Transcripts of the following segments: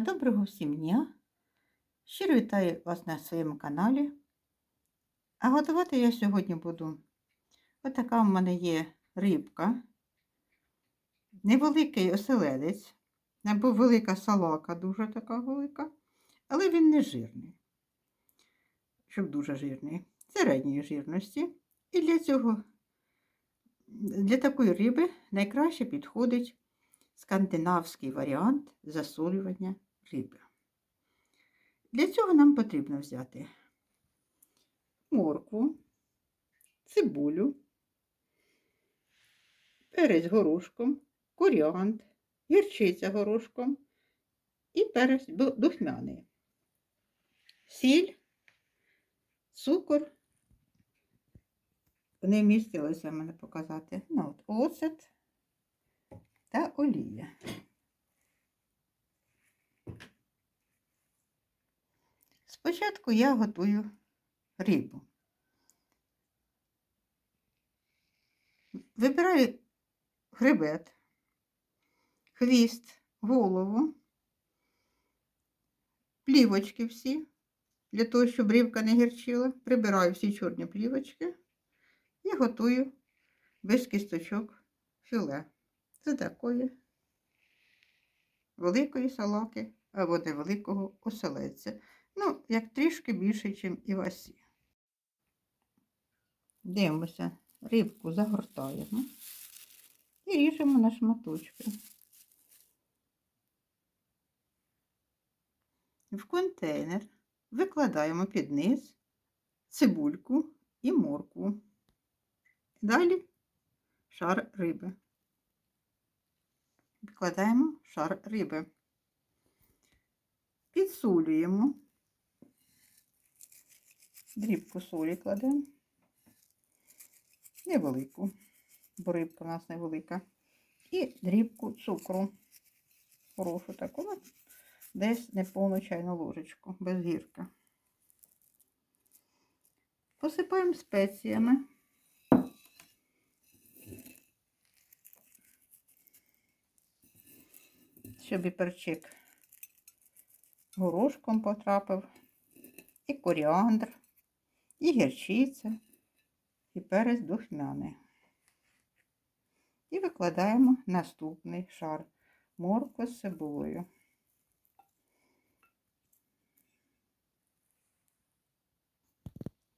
Доброго всім дня! Щиро вітаю вас на своєму каналі. А готувати я сьогодні буду. Отака в мене є рибка, невеликий оселедець, або велика салака, дуже така велика, але він не жирний, щоб дуже жирний, середньої жирності. І для цього, для такої риби найкраще підходить скандинавський варіант засолювання риби. Для цього нам потрібно взяти моркву, цибулю, перець горошком, коріант, гірчиця горошком і перець духмяний, сіль, цукор. Не вмістилося мене показати. Ну, от, оцет та олія. Спочатку я готую рибу. Вибираю хребет, хвіст, голову, плівочки всі, для того, щоб рибка не гірчила. Прибираю всі чорні плівочки і готую без кісточок філе. Це такої великої салаки або невеликого оселедця. Ну, як трішки більше, ніж і васі. Дивимося, рибку загортаємо і ріжемо на шматочки. В контейнер викладаємо під низ цибульку і моркву. Далі шар риби. Викладаємо шар риби. Підсолюємо дрібку солі кладемо. Невелику, бо рибка у нас невелика. І дрібку цукру. Хорошу таку, десь неповну чайну ложечку, без гірка. Посипаємо спеціями. Щоб і перчик горошком потрапив, і коріандр і гірчиця, і перець духмяний. І викладаємо наступний шар моркви з цибулею.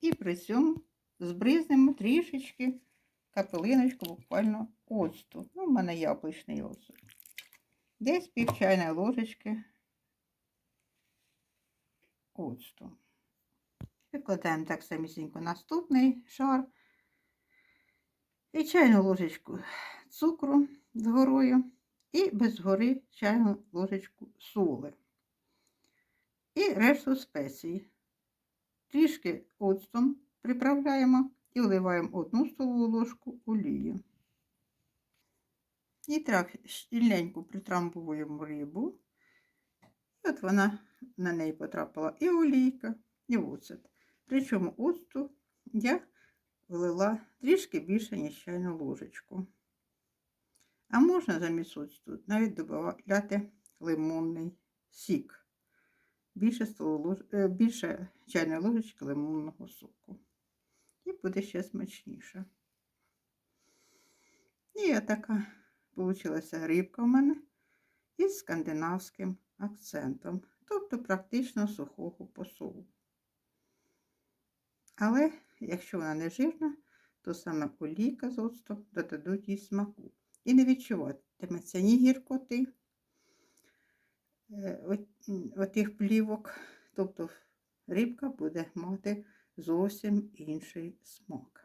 І при цьому збризнемо трішечки капелиночку буквально оцту. Ну, в мене яблучний оцет. Десь пів чайної ложечки оцту. Викладаємо так самісінько наступний шар і чайну ложечку цукру з горою і без гори чайну ложечку соли. І решту спецій. Трішки оцтом приправляємо і вливаємо одну столову ложку олії. І так щільненько притрамбуємо рибу. І от вона на неї потрапила і олійка, і оцет. Причому оцту я влила трішки більше, ніж чайну ложечку. А можна замість оцту навіть додати лимонний сік. Більше, столу, е, більше чайної ложечки лимонного соку. І буде ще смачніше. І я така вийшла рибка в мене із скандинавським акцентом, тобто практично сухого посолу. Але якщо вона не жирна, то саме олійка з оцтом додадуть їй смаку. І не відчуватиметься ні гіркоти е, отих плівок. Тобто рибка буде мати зовсім інший смак.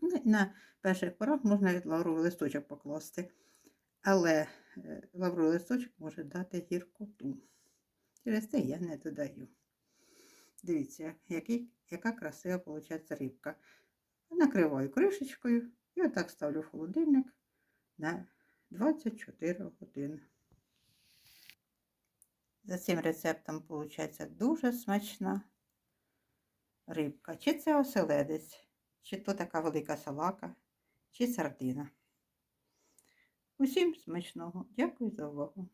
Ну, на перших порах можна від лавровий листочок покласти, але е, лавровий листочок може дати гіркоту. Через це я не додаю. Дивіться, який, яка красива виходить рибка. Накриваю кришечкою і отак ставлю в холодильник на 24 години. За цим рецептом виходить дуже смачна рибка. Чи це оселедець, чи то така велика салака, чи сардина. Усім смачного. Дякую за увагу.